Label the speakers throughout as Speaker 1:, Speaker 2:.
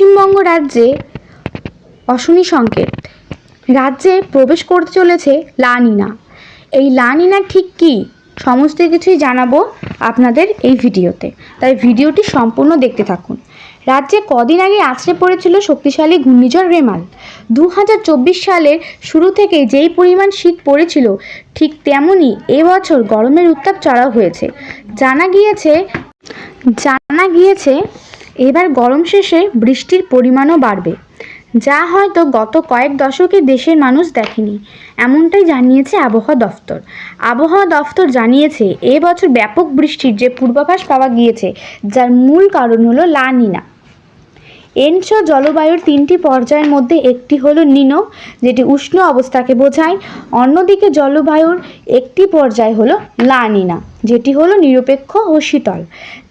Speaker 1: পশ্চিমবঙ্গ রাজ্যে অশনি সংকেত। রাজ্যে প্রবেশ করতে চলেছে লা নিনা। এই লা নিনা ঠিক কী? সমস্ত কিছুই জানাব আপনাদের এই ভিডিওতে। তাই ভিডিওটি সম্পূর্ণ দেখতে থাকুন। রাজ্যে কদিন আগে আছড়ে পড়েছিল শক্তিশালী ঘূর্ণিঝড় রেমাল। দু হাজার চব্বিশ সালের শুরু থেকে যেই পরিমাণ শীত পড়েছিল, ঠিক তেমনই এবছর গরমের উত্তাপ চড়াও হয়েছে। জানা গিয়েছে জানা গিয়েছে এবার গরম শেষে বৃষ্টির পরিমাণও বাড়বে। যা হয়তো গত কয়েক দশকে দেশের মানুষ দেখেনি, এমনটাই জানিয়েছে আবহাওয়া দফতর। আবহাওয়া দফতর জানিয়েছে এবছর ব্যাপক বৃষ্টির যে পূর্বাভাস পাওয়া গিয়েছে, যার মূল কারণ হলো লা নিনা। এনসো জলবায়ুর তিনটি পর্যায়ের মধ্যে একটি হলো নিনো যেটি উষ্ণ অবস্থাকে বোঝায়। অন্যদিকে জলবায়ুর একটি পর্যায় হলো লা নিনা। যেটি হলো নিরপেক্ষ ও শীতল।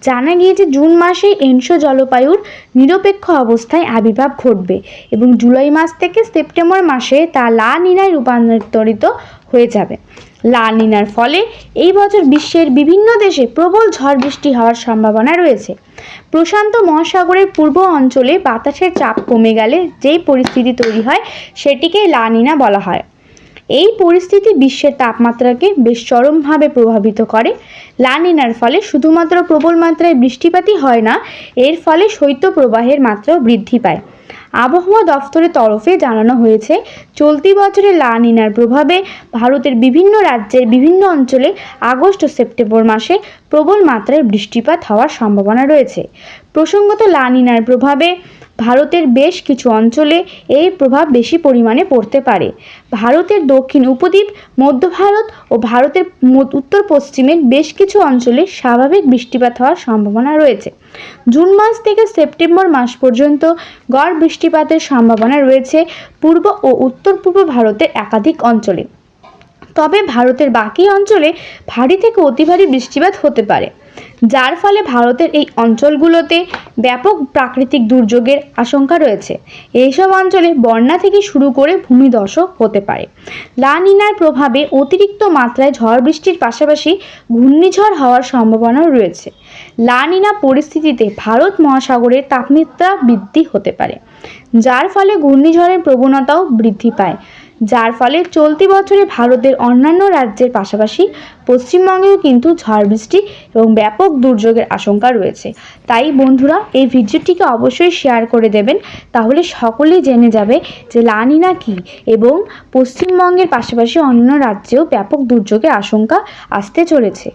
Speaker 1: জানা গিয়েছে জুন মাসে এনসো জলবায়ুর নিরপেক্ষ অবস্থায় আবির্ভাব ঘটবে এবং জুলাই মাস থেকে সেপ্টেম্বর মাসে তা লা নিনায় রূপান্তরিত হয়ে যাবে। লা নিনার ফলে এই বছর বিশ্বের বিভিন্ন দেশে প্রবল ঝড় বৃষ্টি হওয়ার সম্ভাবনা রয়েছে। প্রশান্ত মহাসাগরের পূর্ব অঞ্চলে বাতাসের চাপ কমে গেলে যেই পরিস্থিতি তৈরি হয় সেটিকে লা নিনা বলা হয়। এই পরিস্থিতি বিশ্বের তাপমাত্রাকে বেশ চরমভাবে প্রভাবিত করে। লানিনার ফলে শুধুমাত্র প্রবল মাত্রায় বৃষ্টিপাতই হয় না, এর ফলে শৈত্যপ্রবাহের মাত্রাও বৃদ্ধি পায়। আবহাওয়া দফতরের তরফে জানানো হয়েছে, চলতি বছরে লানিনার প্রভাবে ভারতের বিভিন্ন রাজ্যের বিভিন্ন অঞ্চলে আগস্ট ও সেপ্টেম্বর মাসে প্রবল মাত্রায় বৃষ্টিপাত হওয়ার সম্ভাবনা রয়েছে। প্রসঙ্গত লানিনার প্রভাবে ভারতের বেশ কিছু অঞ্চলে এই প্রভাব বেশি পরিমাণে পড়তে পারে। ভারতের দক্ষিণ উপদ্বীপ, মধ্য ভারত ও ভারতের উত্তর পশ্চিমের বেশ কিছু অঞ্চলে স্বাভাবিক বৃষ্টিপাত হওয়ার সম্ভাবনা রয়েছে। জুন মাস থেকে সেপ্টেম্বর মাস পর্যন্ত গড় বৃষ্টিপাতের সম্ভাবনা রয়েছে পূর্ব ও উত্তর পূর্ব ভারতের একাধিক অঞ্চলে। তবে ভারতের বাকি অঞ্চলে ভারী থেকে অতি ভারী বৃষ্টিপাত হতে পারে। যার ফলে ভারতের এই অঞ্চলগুলোতে ব্যাপক প্রাকৃতিক দুর্যোগের আশঙ্কা রয়েছে। এইসব অঞ্চলে বন্যা থেকে শুরু করে ভূমিধসও হতে পারে। লা নিনার প্রভাবে অতিরিক্ত মাত্রায় ঝড় বৃষ্টির পাশাপাশি ঘূর্ণিঝড় হওয়ার সম্ভাবনাও রয়েছে। লা নিনা পরিস্থিতিতে ভারত মহাসাগরের তাপমাত্রা বৃদ্ধি হতে পারে, যার ফলে ঘূর্ণিঝড়ের প্রবণতাও বৃদ্ধি পায়। যার ফলে চলতি বছরে ভারতের অন্যান্য রাজ্যের পাশাপাশি পশ্চিমবঙ্গেও কিন্তু ঝড় বৃষ্টি এবং ব্যাপক দুর্যোগের আশঙ্কা রয়েছে। তাই বন্ধুরা, এই ভিডিওটিকে অবশ্যই শেয়ার করে দেবেন, তাহলে সকলেই জেনে যাবে যে লানিনা কি এবং পশ্চিমবঙ্গের পাশাপাশি অন্য রাজ্যেও ব্যাপক দুর্যোগের আশঙ্কা আসতে চলেছে।